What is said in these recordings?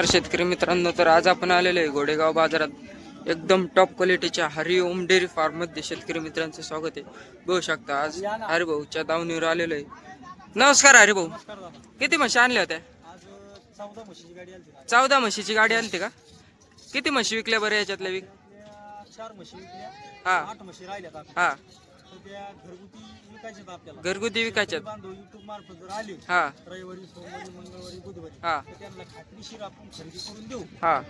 तर शेतकरी मित्रांनो तर आज आपण आलेलो आहे गोडेगाव बाजारात. एकदम टॉप क्वालिटीच्या हरिओम डेअरी फार्ममध्ये शेतकरी मित्रांचं स्वागत आहे. बघू शकता आज हरिभाऊच्या दावणीवर आलेलो आहे. नमस्कार हरिभाऊ. किती म्हशी आणल्या होत्या? चौदा म्हशीची गाडी आणते का? किती म्हशी विकल्या बरं याच्यातल्या विक? हा. हा. तर त्या घरगुती विकायच्यात आपल्याला घरगुती विकायच्यात बांधव युट्यूब मार्फत जर आले हा. रविवारी सोमवारी मंगळवारी बुधवारी हा. तर त्यांना खात्रीशीर आपण खरेदी करून देऊ. हा.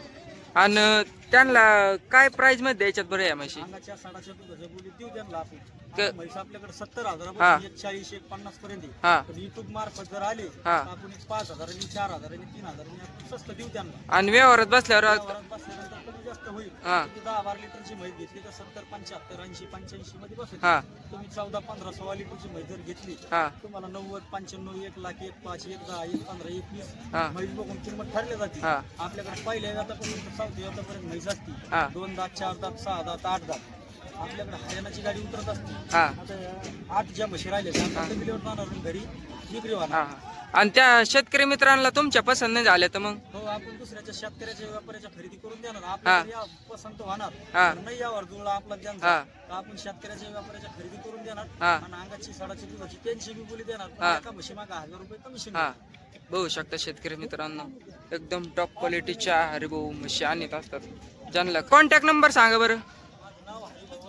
आणि त्यांना काय प्राइसमध्ये द्यायच्यात बरं या म्हशी? अंगाच्या साडाच्या दुधाच्या बोलीत देऊ त्यांना आपण. क- आता म्हैस आपल्याकडे सत्तर हा. हजारापासून एक चाळीस एक पन्नास पर्यंत आहे. हा. पण युट्यूब मार्फत जर आले तर हा. आपण एक पाच हजारांनी चार हजारांनी तीन हजारांनी आपण स्वस्त देऊ त्यांना. आणि व्यवहारात बसल्यावर व्यवहारात बसल्यानंतर कमी जास्त होईल. हा. दहा बारा लिटरची म्हैस घेतली तर सत्तर पंच्याहत्तर ऐंशी पंच्याऐंशी मध्ये बसेल हा. तुम्ही चौदा पंधरा सोळा लिटरची म्हैस जर घेतली हा. तुम्हाला नव्वद पंच्याण्णव एक लाख एक पाच एक दहा एक पंधरा एक वीस हा. म्हैस बघून किंमत ठरली जाते. हा. आपल्याकडे पहिल्या व्यातापासून तर चौथ्या व्यातापर्यंत म्हैस असती. हा. दोन दात चार दात सहा दात आठ दात. आपल्याकडे हरियाणाची गाडी उतरत असते. हा. आता आठ ज्या म्हशी राहिल्या त्या आता मिलीवर जाणार आणि घरी? विक्री हा होणार हा. आणि त्या शेतकरी मित्रांना तुमच्या पसंत नाही झाल्या तर मग? हो आपण दुसऱ्याच्या शेतकऱ्याच्या व्यापाऱ्याच्या खरेदी करून देणार. आपल्याला या पसंत होणार. हा. नाही यावर जुळला आपला ज्यांचा हा. तर आपण शेतकऱ्याच्या व्यापाऱ्याच्या खरेदी करून देणार. हा. आणि अंगाची साडाची दुधाची त्यांची बी बोली देणार. पण हा. एका म्हशी मागा हजार रुपये कमिशन हा. बघू शकता शेतकरी मित्रांनो. एकदम टॉप क्वालिटीच्या हरिभाऊ म्हशी आणत असतात. ज्यांना कॉन्टॅक्ट नंबर सांगा बरं.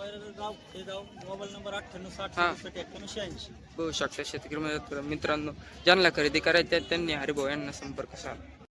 गाव मोबाईल नंबर अठ्ठ्याण्णव साठ हा. सदुसष्ट एक्क्याण्णव शहाऐंशी बघू शकता शेतकरी मित्र- मित्रांनो ज्यांना खरेदी करायची आहे त्यांनी हरिभाऊ यांना संपर्क साधा